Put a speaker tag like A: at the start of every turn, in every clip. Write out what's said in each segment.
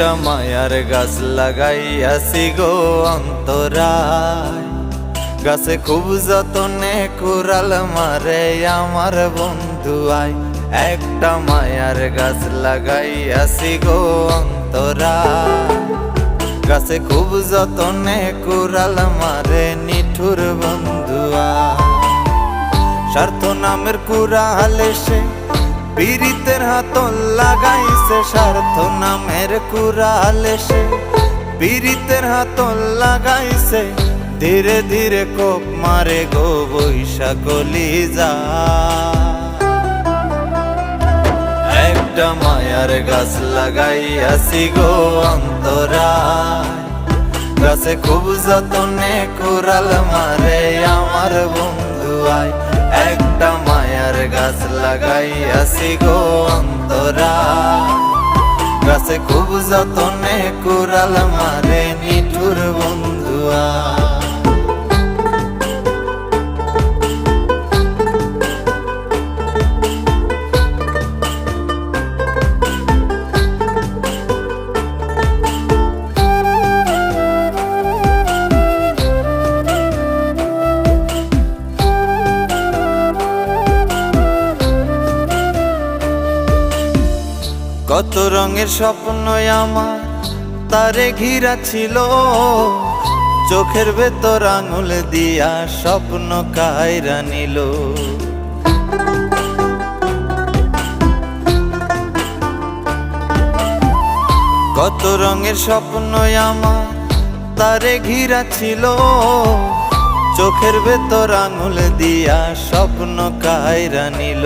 A: একটা মায়ার গাছ লাগাইয়াছি গো অন্তরায়। গাছে খুব যতনে কুড়াল মারে আমার বন্ধু আয় একটা মায়ার গাছ লাগাইয়াছি গো অন্তরায়। গাছে খুব যতনে কুড়াল মারে নিঠুর বন্ধুয়া স্বার্থ নামের কুড়ালে সে পীড়িতের হাত লাগাইছে স্বার্থ নামের কুড়ালে সে পীড়িতের হাত লাগাইছে। ধীরে ধীরে কোপ মারে গো বৈশাখলি যা। একটা মায়ার গাছ লাগাইয়াছি গো অন্তরায়। গাছে খুব যতনে কুড়াল মারে আমার বন্ধু আয় একটা গাছ লাগাইয়াছি গো অন্তরা। গাছে খুব যতনে কুড়াল মারে। কত রঙের স্বপ্ন আমার, তারে ঘিরা ছিল। চোখের ভেতর আঙুল দিয়া স্বপ্ন কায়রা নিল। কত রঙের স্বপ্ন আমার, তারে ঘিরা ছিল। চোখের ভেতর আঙুল দিয়া স্বপ্ন কায়রা নিল।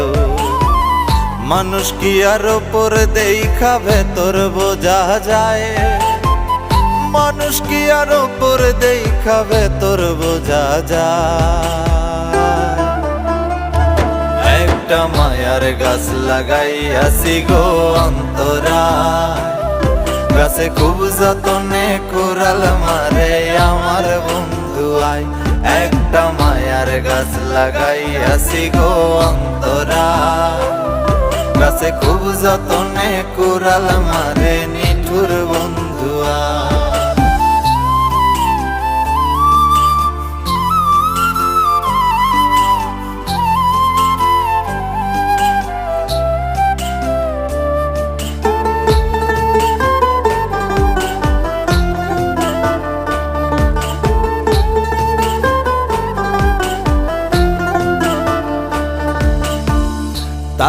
A: মানুষ কি আর ওপর দেখা ভেতর বোঝা যায়? মানুষ কি আর ওপর দেখা ভেতর বোঝা যায়? একটা মায়ার গাছ লাগাইয়াছি গো অন্তরায় গাছে খুব যতনে কুড়াল মারে আমার বন্ধু আয়। একটা মায়ার গাছ লাগাইয়াছি গো অন্তরায় গাছে খুব যতনে কুড়াল মারে নিঠুর বন্ধুয়া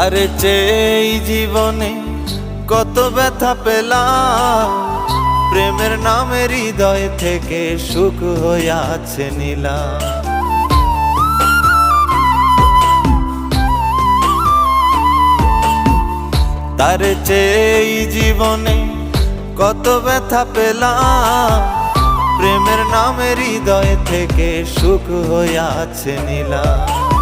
A: তার চেয়ে জীবনে কত ব্যথা পেলাম। প্রেমের নামে হৃদয় থেকে সুখ হইয়াছে নিলাম। তার চেয়ে জীবনে কত ব্যথা পেলাম। প্রেমের নামে হৃদয় থেকে সুখ হইয়াছে নিলাম।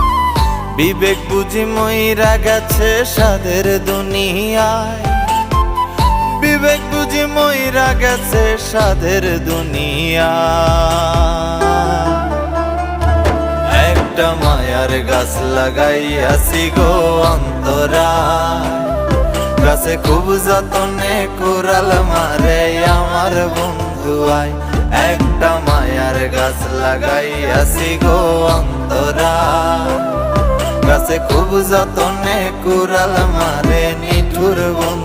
A: বিবেক বুঝি মইরা গেছে সাদের দুনিয়ায়। বিবেক বুঝি মইরা গেছে সাদের দুনিয়া একটা মায়ার গাছ লাগাই লাগাইয়াছি গো অন্তরায়। গাছে খুব যতনে কুড়াল মারে আমার বন্ধু আয় একটা মায়ার গাছ লাগাই লাগাইয়াছি গো অন্তরায়। গাছে খুব যতনে কুড়াল মারে নিঠুর বন্ধু।